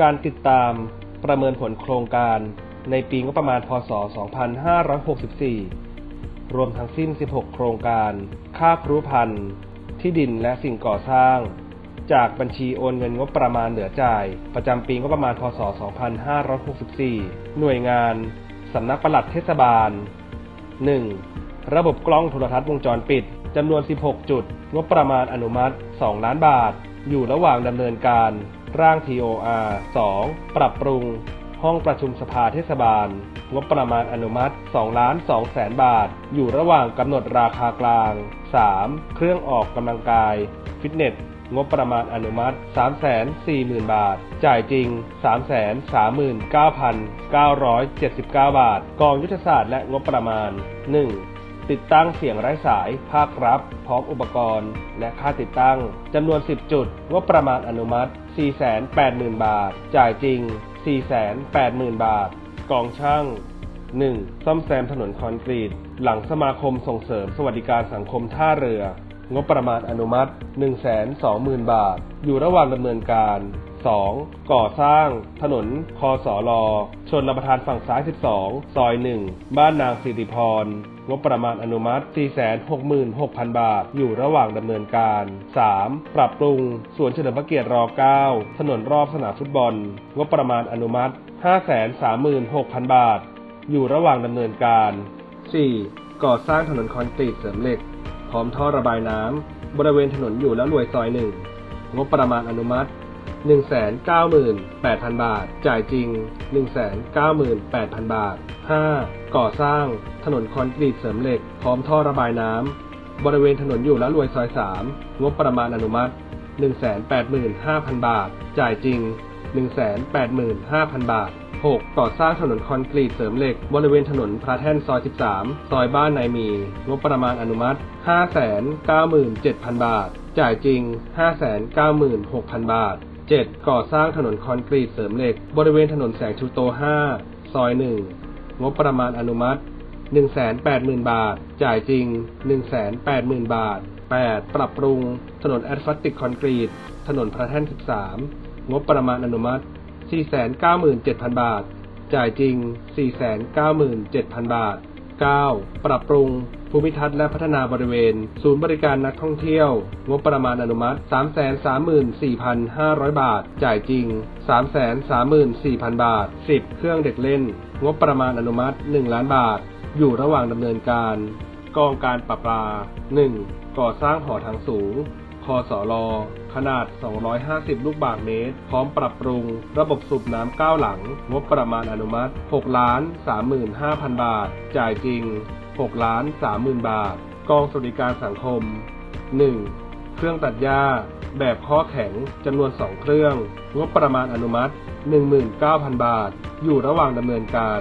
การติดตามประเมินผลโครงการในปีงบประมาณ พศ 2564 รวมทั้งสิ้น 16 โครงการ ค่าครุพันธ์ที่ดินและสิ่งก่อสร้าง จากบัญชีโอนเงินงบประมาณเหลือจ่าย ประจำปีงบประมาณ พศ 2564 หน่วยงาน สำนักปลัดเทศบาล 1. ระบบกล้องโทรทัศน์วงจรปิดจำนวน 16 จุด งบประมาณอนุมัติ 2 ล้านบาท อยู่ระหว่างดำเนินการ ร่าง TOR 2. ปรับปรุง ห้องประชุมสภาเทศบาล งบประมาณอนุมัติ2ล้าน2แสนบาท อยู่ระหว่างกำหนดราคากลาง 3. เครื่องออกกำลังกาย ฟิตเนส งบประมาณอนุมัติ 340,000 บาท จ่ายจริง 339,979 บาท กองยุทธศาสตร์และงบประมาณ 1. ติดตั้งเสียงไร้สาย ภาครับพร้อมอุปกรณ์ และค่าติดตั้งจำนวน 10 จุดงบประมาณอนุมัติ 480,000 บาท จ่ายจริง 480,000 บาท กองช่าง 1. ซ่อมแซมถนนคอนกรีต หลังสมาคมส่งเสริมสวัสดิการสังคมท่าเรือ งบประมาณอนุมัติ 120,000 บาท อยู่ระหว่างดำเนินการ 2. ก่อสร้างถนนคอสอลอชนรับประทานฝั่งซ้าย 12 ซอย 1 บ้านนางสิริพรงบประมาณอนุมัติ 466,000 บาท อยู่ระหว่างดำเนินการ 3. ปรับปรุง สวนเฉลิมพระเกียรติร9ถนนรอบสนามฟุตบอล งบประมาณอนุมัติ 536,000 บาท อยู่ระหว่างดำเนินการ 4. ก่อสร้างถนนคอนกรีตเสริมเหล็ก พร้อมท่อระบายน้ำบริเวณถนนอยู่แล้วรวยซอยหนึ่งงบประมาณอนุมัติ 198,000 บาท จ่ายจริง 198,000 บาท 5. ก่อสร้าง ถนนคอนกรีตเสริมเหล็ก พร้อมท่อระบายน้ำ บริเวณถนนอยู่แล้วรวยซอย 3 งบประมาณอนุมัติ 185,000 บาท จ่ายจริง 185,000 บาท 6. ก่อสร้างถนนคอนกรีตเสริมเหล็ก บริเวณถนนพระแท่นซอย 13 ซอยบ้านนายมี งบประมาณอนุมัติ 597,000 บาท จ่ายจริง 596,000 บาท 7. ก่อสร้างถนนคอนกรีตเสริมเหล็ก บริเวณถนนแสงชูโต 5 ซอย 1 งบประมาณอนุมัติ 180,000 บาท จ่ายจริง 180,000 บาท 8. ปรับปรุง ถนนแอสฟัลติกคอนกรีต ถนนพระแท่น 13 งบประมาณอนุมัติ 497,000 บาท จ่ายจริง 497,000 บาท 9. ปรับปรุง ภูมิทัศน์และพัฒนาบริเวณ ศูนย์บริการนักท่องเที่ยว งบประมาณอนุมัติ 334,500 บาท จ่ายจริง 334,000 บาท 10 เครื่องเด็กเล่น งบประมาณอนุมัติ 1 ล้านบาท อยู่ระหว่างดำเนินการ กองการประปา 1. ก่อสร้างหอทางสูงคอสอลอขนาด 250 ลูกบาศก์เมตร พร้อมปรับปรุง ระบบสูบน้ำ9หลัง งบประมาณอนุมัติ 6 ล้าน 35,000 บาท จ่ายจริง 6ล้าน30,000 บาท กองสวัสดิการสังคม 1. เครื่องตัดหญ้า แบบข้อแข็งจำนวน 2 เครื่อง งบประมาณอนุมัติ 19,000 บาท อยู่ระหว่างดำเนินการ